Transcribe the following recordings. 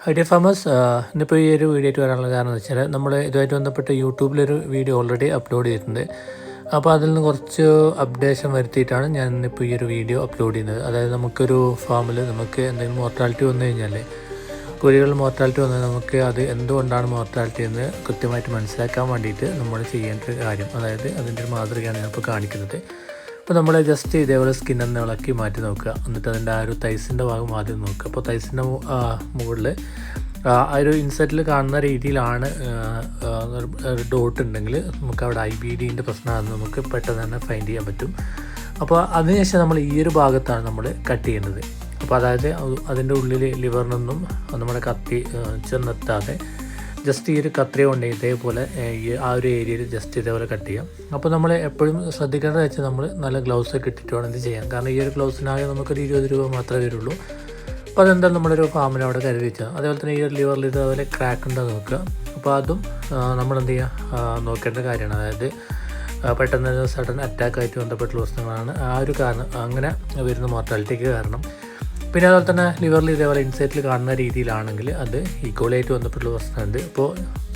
Idea farmers ഇന്നിപ്പോൾ ഈ ഒരു വീഡിയോ ആയിട്ട് വരാനുള്ള കാരണം എന്ന് വെച്ചാൽ നമ്മൾ ഇതുമായിട്ട് ബന്ധപ്പെട്ട് യൂട്യൂബിലൊരു വീഡിയോ ഓൾറെഡി അപ്ലോഡ് ചെയ്തിട്ടുണ്ട്. അപ്പോൾ അതിൽ നിന്ന് കുറച്ച് അപ്ഡേഷൻ വരുത്തിയിട്ടാണ് ഞാൻ ഇന്നിപ്പോൾ ഈ ഒരു വീഡിയോ അപ്ലോഡ് ചെയ്യുന്നത്. അതായത് നമുക്കൊരു ഫാമിൽ നമുക്ക് എന്തെങ്കിലും മോർട്ടാലിറ്റി വന്നു കഴിഞ്ഞാൽ കോഴികൾ മോർട്ടാലിറ്റി വന്നാൽ നമുക്ക് അത് എന്തുകൊണ്ടാണ് മോർട്ടാലിറ്റി എന്ന് കൃത്യമായിട്ട് മനസ്സിലാക്കാൻ വേണ്ടിയിട്ട് നമ്മൾ ചെയ്യേണ്ട ഒരു കാര്യം. അതായത് അതിന്റെ ഒരു മാതൃകയാണ് ഞാനിപ്പോൾ കാണിക്കുന്നത്. അപ്പോൾ നമ്മൾ ജസ്റ്റ് ഇതേപോലെ സ്കിൻ ഒന്ന് ഇളക്കി മാറ്റി നോക്കുക. എന്നിട്ട് അതിന്റെ ആ ഒരു തൈസിന്റെ ഭാഗം ആദ്യം നോക്കുക. അപ്പോൾ തൈസിന്റെ മുകളിൽ ആ ഒരു ഇൻസെറ്റിൽ കാണുന്ന രീതിയിലാണ് ഡോട്ട് ഉണ്ടെങ്കിൽ നമുക്ക് അവിടെ ഐ ബി ഡിന്റെ പ്രശ്നമാണെന്ന് നമുക്ക് പെട്ടെന്ന് തന്നെ ഫൈൻഡ് ചെയ്യാൻ പറ്റും. അപ്പോൾ അതിനുശേഷം നമ്മൾ ഈ ഒരു ഭാഗത്താണ് നമ്മൾ കട്ട് ചെയ്യേണ്ടത് അപ്പോൾ അതായത് അതിന്റെ ഉള്ളിൽ ലിവറിനൊന്നും നമ്മുടെ കത്തി ചെന്നെത്താതെ ജസ്റ്റ് ഈ ഒരു കത്രി കൊണ്ട് ഇതേപോലെ ഈ ആ ഒരു ഏരിയയിൽ ജസ്റ്റ് ഇതേപോലെ കട്ട് ചെയ്യാം. അപ്പോൾ നമ്മൾ എപ്പോഴും ശ്രദ്ധിക്കേണ്ടത് വെച്ചാൽ നമ്മൾ നല്ല ഗ്ലൗസ് ഒക്കെ ഇട്ടിട്ട് വേണം ഇത് ചെയ്യാം കാരണം ഈ ഒരു ഗ്ലൗസിനാകെ നമുക്കൊരു ഇരുപത് രൂപ മാത്രമേ വരുള്ളൂ. അപ്പോൾ അതെന്താ നമ്മളൊരു ഫാമിൽ അവിടെ കരുതി വെച്ചാൽ അതേപോലെ തന്നെ ഈ ഒരു ലിവറിൽ ഇതേപോലെ ക്രാക്ക് ഉണ്ടോ നോക്കുക. അപ്പോൾ അതും നമ്മൾ എന്ത് ചെയ്യുക നോക്കേണ്ട കാര്യമാണ്. അതായത് പെട്ടെന്ന് സഡൻ അറ്റാക്കായിട്ട് ബന്ധപ്പെട്ടുള്ള പ്രശ്നങ്ങളാണ്. ആ ഒരു കാരണം അങ്ങനെ വരുന്ന മോർട്ടാലിറ്റിക്ക് കാരണം. പിന്നെ അതുപോലെ തന്നെ ലിവറിൽ ഇതേപോലെ ഇൻസൈറ്റിൽ കാണുന്ന രീതിയിലാണെങ്കിൽ അത് ഈക്വലായിട്ട് വന്നിട്ടുള്ള പ്രശ്നമുണ്ട്. അപ്പോൾ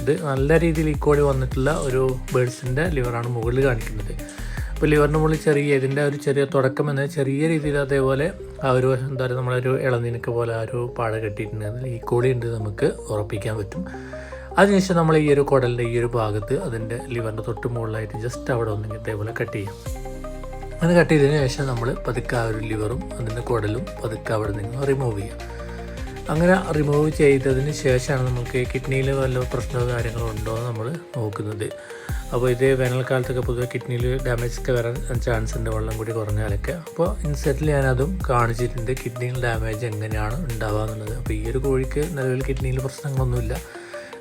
ഇത് നല്ല രീതിയിൽ ഈക്വലി വന്നിട്ടുള്ള ഒരു ബേഡ്സിന്റെ ലിവറാണ് മുകളിൽ കാണിക്കുന്നത്. അപ്പോൾ ലിവറിന് മുകളിൽ ചെറിയ ഇതിന്റെ ഒരു ചെറിയ തുടക്കം എന്ന ചെറിയ രീതിയിൽ അതേപോലെ ആ ഒരു എന്താ പറയുക നമ്മളൊരു ഇളനീനൊക്കെ പോലെ ആ ഒരു പാട കെട്ടിയിട്ടുണ്ട് ഈക്വലി ഉണ്ട് നമുക്ക് ഉറപ്പിക്കാൻ പറ്റും. അതിനുശേഷം നമ്മൾ ഈ ഒരു കുടലിന്റെ ഈ ഒരു ഭാഗത്ത് അതിന്റെ ലിവറിന്റെ തൊട്ട് മുകളിലായിട്ട് ജസ്റ്റ് അവിടെ ഒന്നെങ്കിൽ ഇതേപോലെ കട്ട് ചെയ്യാം. അങ്ങനെ കട്ട് ചെയ്തതിന് ശേഷം നമ്മൾ പതുക്കെ ആ ഒരു ലിവറും അതിന്റെ കുടലും പതുക്കെ അവിടെ നിന്ന് റിമൂവ് ചെയ്യാം. അങ്ങനെ റിമൂവ് ചെയ്തതിന് ശേഷമാണ് നമുക്ക് കിഡ്നിയിൽ വല്ല പ്രശ്നമോ കാര്യങ്ങളോ ഉണ്ടോ എന്ന് നമ്മൾ നോക്കുന്നത്. അപ്പോൾ ഇത് വേനൽക്കാലത്തൊക്കെ പൊതുവെ കിഡ്നിയിൽ ഡാമേജ് ഒക്കെ വരാൻ ചാൻസ് ഉണ്ട് വെള്ളം കൂടി കുറഞ്ഞാലൊക്കെ. അപ്പോൾ ഇൻസെറ്റിൽ ഞാനതും കാണിച്ചിട്ടുണ്ട് കിഡ്നിയിൽ ഡാമേജ് എങ്ങനെയാണ് ഉണ്ടാവുക എന്നുള്ളത്. അപ്പോൾ ഈ ഒരു കോഴിക്ക് നിലവിൽ കിഡ്നിയിൽ പ്രശ്നങ്ങളൊന്നുമില്ല.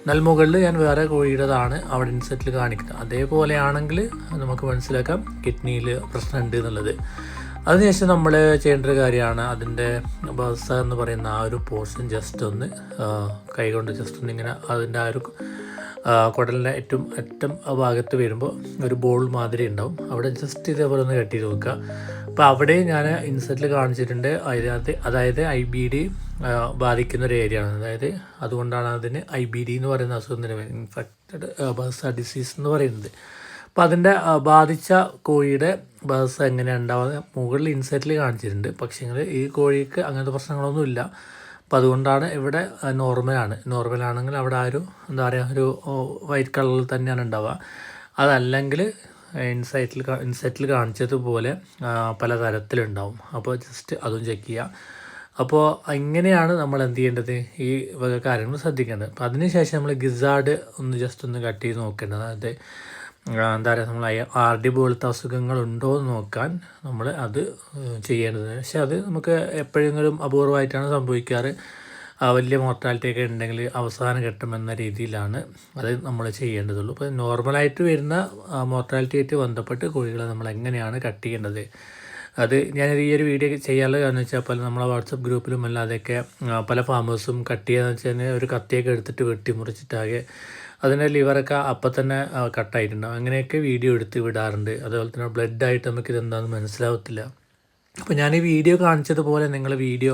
നൽമുകളിൽ ഞാൻ വേറെ കോഴിയുടേതാണ് അവിടെ ഇൻസെറ്റിൽ കാണിക്കുന്നത്. അതേപോലെയാണെങ്കിൽ നമുക്ക് മനസ്സിലാക്കാം കിഡ്നിയിൽ പ്രശ്നമുണ്ട് എന്നുള്ളത്. അതിനുശേഷം നമ്മൾ ചെയ്യേണ്ട ഒരു കാര്യമാണ് അതിന്റെ ബസ എന്ന് പറയുന്ന ആ ഒരു പോർഷൻ ജസ്റ്റ് ഒന്ന് കൈകൊണ്ട് ജസ്റ്റ് ഒന്ന് ഇങ്ങനെ അതിന്റെ ആ ഒരു കുടലിന്റെ ഏറ്റവും അറ്റം ഭാഗത്ത് വരുമ്പോൾ ഒരു ബോൾ മാതിരി ഉണ്ടാവും. അവിടെ ജസ്റ്റ് ഇതേപോലെ ഒന്ന് കെട്ടി നോക്കുക അപ്പോൾ അവിടെ ഞാൻ ഇൻസെറ്റിൽ കാണിച്ചിട്ടുണ്ട്. അതിനകത്ത് അതായത് ഐ ബി ഡി ബാധിക്കുന്ന ഒരു ഏരിയ ആണ്. അതായത് അതുകൊണ്ടാണ് അതിന് ഐ ബി ഡി എന്ന് പറയുന്ന അസുഖം തന്നെ ഇൻഫെക്റ്റഡ് ബസ ഡിസീസ് എന്ന് പറയുന്നത്. അപ്പോൾ അതിന്റെ ബാധിച്ച കോഴിയുടെ ബസ് എങ്ങനെയാണ് ഉണ്ടാവുക? മുകളിൽ ഇൻസെറ്റിൽ കാണിച്ചിട്ടുണ്ട്. പക്ഷേ ഈ കോഴിക്ക് അങ്ങനത്തെ പ്രശ്നങ്ങളൊന്നുമില്ല. അപ്പോൾ അതുകൊണ്ടാണ് ഇവിടെ നോർമലാണ്. നോർമലാണെങ്കിൽ അവിടെ ആ ഒരു എന്താ പറയുക ഒരു വൈറ്റ് കളറിൽ തന്നെയാണ് ഉണ്ടാവുക. അതല്ലെങ്കിൽ ഇൻസൈറ്റിൽ ഇൻസൈറ്റിൽ കാണിച്ചതുപോലെ പല തരത്തിലുണ്ടാവും അപ്പോൾ ജസ്റ്റ് അതും ചെക്ക് ചെയ്യുക. അപ്പോൾ ഇങ്ങനെയാണ് നമ്മൾ എന്ത് ചെയ്യേണ്ടത്? ഈ വക കാര്യങ്ങൾ ശ്രദ്ധിക്കേണ്ടത്. അപ്പോൾ അതിനുശേഷം നമ്മൾ ഗിസാർഡ് ഒന്ന് ജസ്റ്റ് ഒന്ന് കട്ട് ചെയ്ത് നോക്കേണ്ടത്. അതായത് എന്താ പറയുക നമ്മൾ ആർ ഡി പോലത്തെ അസുഖങ്ങൾ ഉണ്ടോ എന്ന് നോക്കാൻ നമ്മൾ അത് ചെയ്യേണ്ടത് പക്ഷെ അത് നമുക്ക് എപ്പോഴെങ്കിലും അപൂർവമായിട്ടാണ് സംഭവിക്കാറ്. വലിയ മോർട്ടാലിറ്റി ഒക്കെ ഉണ്ടെങ്കിൽ അവസാനം ഘട്ടം എന്ന രീതിയിലാണ് അത് നമ്മൾ ചെയ്യേണ്ടതുള്ളൂ. അപ്പോൾ നോർമലായിട്ട് വരുന്ന മോർട്ടാലിറ്റി ആയിട്ട് ബന്ധപ്പെട്ട് കോഴികളെ നമ്മൾ എങ്ങനെയാണ് കട്ട് ചെയ്യേണ്ടത്? അത് ഞാൻ ഈ ഒരു വീഡിയോ ചെയ്യാനുള്ള കാരണം വെച്ചാൽ പല നമ്മളെ വാട്സപ്പ് ഗ്രൂപ്പിലും അല്ലാതെയൊക്കെ പല ഫാമേഴ്സും കട്ട് ചെയ്യാന്ന് വെച്ചാൽ ഒരു കത്തിയൊക്കെ എടുത്തിട്ട് വെട്ടി മുറിച്ചിട്ടാകെ അതിന്റെ ലിവറൊക്കെ അപ്പം തന്നെ കട്ടായിട്ടുണ്ടാവും അങ്ങനെയൊക്കെ വീഡിയോ എടുത്ത് വിടാറുണ്ട്. അതുപോലെ തന്നെ ബ്ലഡായിട്ട് നമുക്ക് ഇതെന്താണെന്ന് മനസ്സിലാവത്തില്ല. അപ്പോൾ ഞാൻ ഈ വീഡിയോ കാണിച്ചതുപോലെ നിങ്ങൾ വീഡിയോ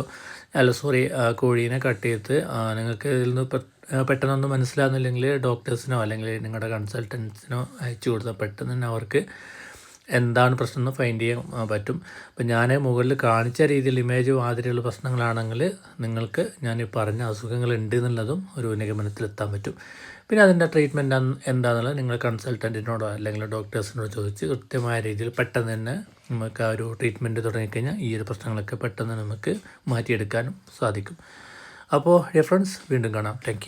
അല്ല സോറി കോഴീനെ കട്ട് ചെയ്ത് നിങ്ങൾക്ക് ഇതിൽ നിന്ന് പെട്ടെന്നൊന്നും മനസ്സിലാകുന്നില്ലെങ്കിൽ ഡോക്ടേഴ്സിനോ അല്ലെങ്കിൽ നിങ്ങളുടെ കൺസൾട്ടൻസിനോ അയച്ചു കൊടുത്താൽ പെട്ടെന്ന് തന്നെ അവർക്ക് എന്താണ് പ്രശ്നം എന്ന് ഫൈൻഡ് ചെയ്യാൻ പറ്റും. അപ്പം ഞാൻ മുകളിൽ കാണിച്ച രീതിയിൽ ഇമേജ് മാതിരിയുള്ള പ്രശ്നങ്ങളാണെങ്കിൽ നിങ്ങൾക്ക് ഞാൻ ഈ പറഞ്ഞ അസുഖങ്ങൾ ഉണ്ട് എന്നുള്ളതും ഒരു നിഗമനത്തിലെത്താൻ പറ്റും. പിന്നെ അതിന്റെ ട്രീറ്റ്മെന്റ് എന്താണെന്നുള്ളത് നിങ്ങൾ കൺസൾട്ടന്റിനോടോ അല്ലെങ്കിൽ ഡോക്ടേഴ്സിനോട് ചോദിച്ച് കൃത്യമായ രീതിയിൽ പെട്ടെന്ന് തന്നെ നമുക്ക് ആ ഒരു ട്രീറ്റ്മെന്റ് തുടങ്ങിക്കഴിഞ്ഞാൽ ഈ ഒരു പ്രശ്നങ്ങളൊക്കെ പെട്ടെന്ന് നമുക്ക് മാറ്റിയെടുക്കാനും സാധിക്കും. അപ്പോൾ ഡിഫറൻസ് വീണ്ടും കാണാം. താങ്ക്